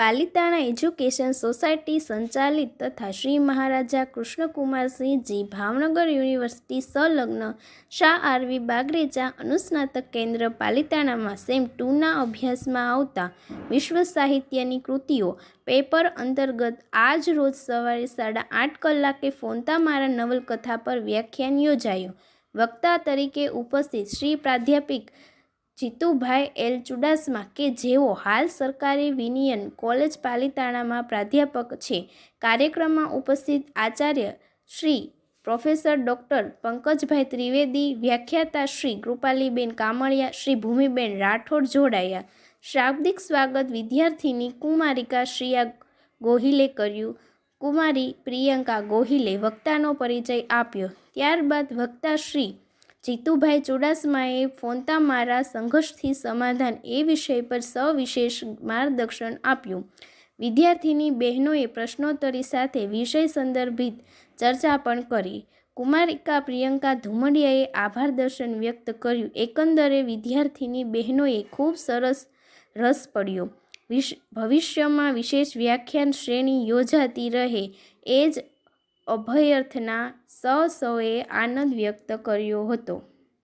Palitana education society સંચાલિત તથા Shri Maharaja Krishnakumarsinhji Bhavnagar university સંલગ્ન શાહ આરવી બાગરેચા અનુસ્નાતક કેન્દ્ર પાલિતાણામાં સેમ ટુના અભ્યાસમાં આવતા વિશ્વ સાહિત્યની કૃતિઓ પેપર અંતર્ગત આજ રોજ સવારે સાડા આઠ કલાકે ફોનતા મારા નવલકથા પર વ્યાખ્યાન યોજાયું. વક્તા તરીકે ઉપસ્થિત શ્રી પ્રાધ્યાપિક જીતુભાઈ એલ ચુડાસમા કે જેઓ હાલ સરકારી વિનિયન કોલેજ પાલિતાણામાં પ્રાધ્યાપક છે. કાર્યક્રમમાં ઉપસ્થિત આચાર્ય શ્રી પ્રોફેસર ડૉક્ટર પંકજભાઈ ત્રિવેદી, વ્યાખ્યાતા શ્રી કૃપાલીબેન કામળિયા, શ્રી ભૂમિબેન રાઠોડ જોડાયા. શાબ્દિક સ્વાગત વિદ્યાર્થીની કુમારિકા શ્રીયા ગોહિલે કર્યું. કુમારી પ્રિયંકા ગોહિલે વક્તાનો પરિચય આપ્યો. ત્યારબાદ વક્તા શ્રી જીતુભાઈ ચુડાસમાએ ફોનતા મારા સંઘર્ષથી સમાધાન એ વિષય પર સવિશેષ માર્ગદર્શન આપ્યું. વિદ્યાર્થીની બહેનોએ પ્રશ્નોત્તરી સાથે વિષય સંદર્ભિત ચર્ચા પણ કરી. કુમારિકા પ્રિયંકા ધુમડિયાએ આભાર દર્શન વ્યક્ત કર્યું. એકંદરે વિદ્યાર્થીની બહેનોએ ખૂબ સરસ રસ પડ્યો. વિશ, ભવિષ્યમાં વિશેષ વ્યાખ્યાન શ્રેણી યોજાતી રહે એ જ અભયર્થના સ સૌએ આનંદ વ્યક્ત કર્યો હતો.